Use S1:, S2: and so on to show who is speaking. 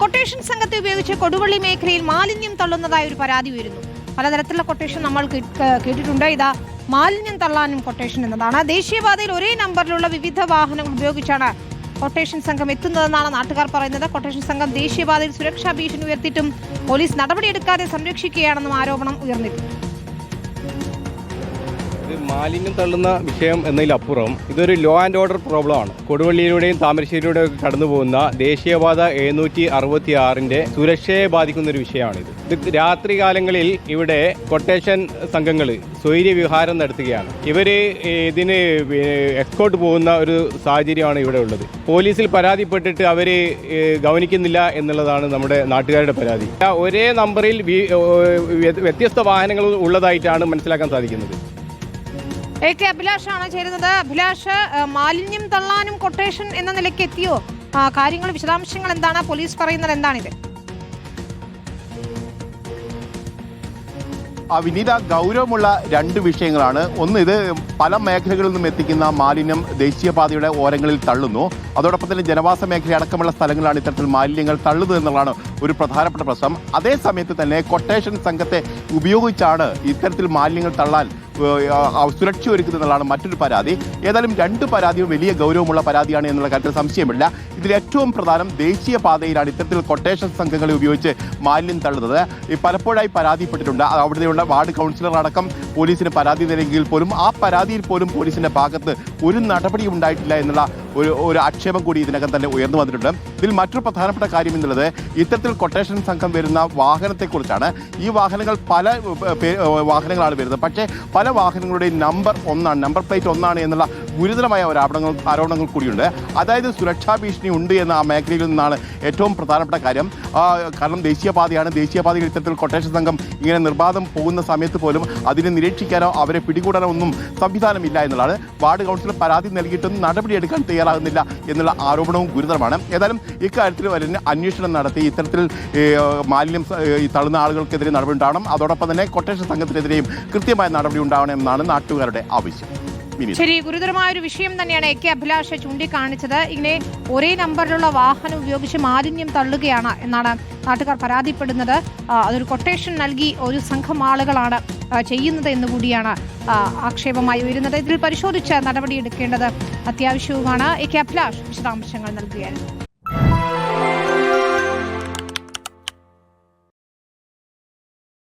S1: Quotation സംഘത്തെ ഉപയോഗിച്ച് കൊടുവള്ളി മേഖലയിൽ മാലിന്യം തള്ളുന്നതായ ഒരു പരാതി ഉയരുന്നു. പലതരത്തിലുള്ള കൊട്ടേഷൻ നമ്മൾ കേട്ടിട്ടുണ്ട്. ഇതാ മാലിന്യം തള്ളാനും കൊട്ടേഷൻ എന്നതാണ്. ദേശീയപാതയിൽ ഒരേ നമ്പറിലുള്ള വിവിധ വാഹനങ്ങൾ ഉപയോഗിച്ചാണ് കൊട്ടേഷൻ സംഘം എത്തുന്നതെന്നാണ് നാട്ടുകാർ പറയുന്നത്. കൊട്ടേഷൻ സംഘം ദേശീയപാതയിൽ സുരക്ഷാ ഭീഷണി ഉയർത്തിയിട്ടും പോലീസ് നടപടിയെടുക്കാതെ സംരക്ഷിക്കുകയാണെന്നും ആരോപണം ഉയർന്നിരുന്നു
S2: ഇത് മാലിന്യം തള്ളുന്ന വിഷയം എന്നതിലപ്പുറം ഇതൊരു ലോ ആൻഡ് ഓർഡർ പ്രോബ്ലമാണ് കൊടുവള്ളിയിലൂടെയും താമരശ്ശേരിയിലൂടെയും ഒക്കെ കടന്നു പോകുന്ന ദേശീയപാത എഴുന്നൂറ്റി അറുപത്തി ആറിന്റെ സുരക്ഷയെ ബാധിക്കുന്ന ഒരു വിഷയമാണിത്. ഇത് രാത്രി കാലങ്ങളിൽ ഇവിടെ കൊട്ടേഷൻ സംഘങ്ങൾ സ്വൈര്യ വിഹാരം നടത്തുകയാണ്. ഇവർ ഇതിന് എക്സ്കോട്ട് പോകുന്ന ഒരു സാഹചര്യമാണ് ഇവിടെ ഉള്ളത്. പോലീസിൽ പരാതിപ്പെട്ടിട്ട് ഏഹ്, ഗവനിക്കുന്നില്ല എന്നുള്ളതാണ് നമ്മുടെ നാട്ടുകാരുടെ പരാതി. ഒരേ നമ്പറിൽ വ്യത്യസ്ത വാഹനങ്ങൾ ഉള്ളതായിട്ടാണ് മനസ്സിലാക്കാൻ സാധിക്കുന്നത്.
S1: എ കെ അഭിലാഷാണ് ചേരുന്നത്. അഭിലാഷ് മാലിന്യം തള്ളാനും കൊട്ടേഷൻ എന്ന നിലയ്ക്ക് എത്തിയോ? കാര്യങ്ങൾ വിശദാംശങ്ങൾ എന്താണ്? പോലീസ് പറയുന്നത് എന്താണിത്?
S3: വിനീത ഗൗരവമുള്ള രണ്ട് വിഷയങ്ങളാണ്. ഒന്ന് ഇത് പല മേഖലകളിൽ നിന്നും എത്തിക്കുന്ന മാലിന്യം ദേശീയപാതയുടെ ഓരങ്ങളിൽ തള്ളുന്നു. അതോടൊപ്പം തന്നെ ജനവാസ മേഖല അടക്കമുള്ള സ്ഥലങ്ങളാണ് ഇത്തരത്തിൽ മാലിന്യങ്ങൾ തള്ളുന്നത് എന്നുള്ളതാണ് ഒരു പ്രധാനപ്പെട്ട പ്രശ്നം. അതേ സമയത്ത് തന്നെ കൊട്ടേഷൻ സംഘത്തെ ഉപയോഗിച്ചാണ് ഇത്തരത്തിൽ മാലിന്യങ്ങൾ തള്ളാൻ സുരക്ഷ ഒരുക്കുന്നതാണ് മറ്റൊരു പരാതി. ഏതായാലും രണ്ട് പരാതിയും വലിയ ഗൗരവമുള്ള പരാതിയാണ് എന്നുള്ള കാര്യത്തിൽ സംശയമില്ല. ഇതിൽ ഏറ്റവും പ്രധാനം ദേശീയ പാതയിലാണ് ഇത്തരത്തിൽ കൊട്ടേഷൻ സംഘങ്ങളെ ഉപയോഗിച്ച് മാലിന്യം തള്ളുന്നത്. പലപ്പോഴായി പരാതിപ്പെട്ടിട്ടുണ്ട്. അവിടെയുള്ള വാർഡ് കൗൺസിലർ അടക്കം പോലീസിന് പരാതി നൽകിയെങ്കിൽ പോലും ആ പരാതിയിൽ പോലും പോലീസിന്റെ ഭാഗത്ത് ഒരു നടപടിയും ഉണ്ടായിട്ടില്ല എന്നുള്ള ഒരു ഒരു ആക്ഷേപം കൂടി ഇതിനകം തന്നെ ഉയർന്നു വന്നിട്ടുണ്ട്. ഇതിൽ മറ്റൊരു പ്രധാനപ്പെട്ട കാര്യം എന്നുള്ളത് ഇത്തരത്തിൽ കൊട്ടേഷൻ സംഘം വരുന്ന വാഹനത്തെക്കുറിച്ചാണ്. ഈ വാഹനങ്ങൾ പല വാഹനങ്ങളാണ് വരുന്നത്. പക്ഷേ പല വാഹനങ്ങളുടെയും നമ്പർ ഒന്നാണ് നമ്പർ പ്ലേറ്റ് ഒന്നാണ് എന്നുള്ള ഗുരുതരമായ ഒരു ആരോപണങ്ങൾ ആരോപണങ്ങൾ കൂടിയുണ്ട്. അതായത് സുരക്ഷാ ഭീഷണി ഉണ്ട് എന്ന ആ മേഖലയിൽ നിന്നാണ് ഏറ്റവും പ്രധാനപ്പെട്ട കാര്യം. കാരണം ദേശീയപാതയാണ്. ദേശീയപാതയിൽ ഇത്തരത്തിൽ കൊട്ടേഷൻ സംഘം ഇങ്ങനെ നിർബാധം പോകുന്ന സമയത്ത് പോലും അതിനെ നിരീക്ഷിക്കാനോ അവരെ പിടികൂടാനോ ഒന്നും സംവിധാനമില്ല എന്നുള്ളതാണ്. വാർഡ് കൗൺസിലർ പരാതി നൽകിയിട്ടും നടപടിയെടുക്കാൻ തയ്യാറാകുന്നില്ല എന്നുള്ള ആരോപണവും ഗുരുതരമാണ്. ഏതായാലും ഇക്കാര്യത്തിൽ വരുന്ന അന്വേഷണം നടത്തി ഇത്തരത്തിൽ മാലിന്യം തള്ളുന്ന ആളുകൾക്കെതിരെ നടപടി ഉണ്ടാവണം. അതോടൊപ്പം തന്നെ കൊട്ടേഷൻ സംഘത്തിനെതിരെയും കൃത്യമായ നടപടി ഉണ്ടാവണമെന്നാണ് നാട്ടുകാരുടെ ആവശ്യം.
S1: ശരി ഗുരുതരമായ ഒരു വിഷയം തന്നെയാണ് എ കെ അഭിലാഷ് ചൂണ്ടിക്കാണിച്ചത്. ഇങ്ങനെ ഒരേ നമ്പറിലുള്ള വാഹനം ഉപയോഗിച്ച് മാലിന്യം തള്ളുകയാണ് എന്നാണ് നാട്ടുകാർ പരാതിപ്പെടുന്നത്. അതൊരു കൊട്ടേഷൻ നൽകി ഒരു സംഘം ആളുകളാണ് ചെയ്യുന്നത് എന്നുകൂടിയാണ് ആക്ഷേപമായി ഉയരുന്നത്. ഇതിൽ പരിശോധിച്ച് നടപടിയെടുക്കേണ്ടത് അത്യാവശ്യവുമാണ്. എ കെ അഭിലാഷ് വിശദാംശങ്ങൾ നൽകുകയായിരുന്നു.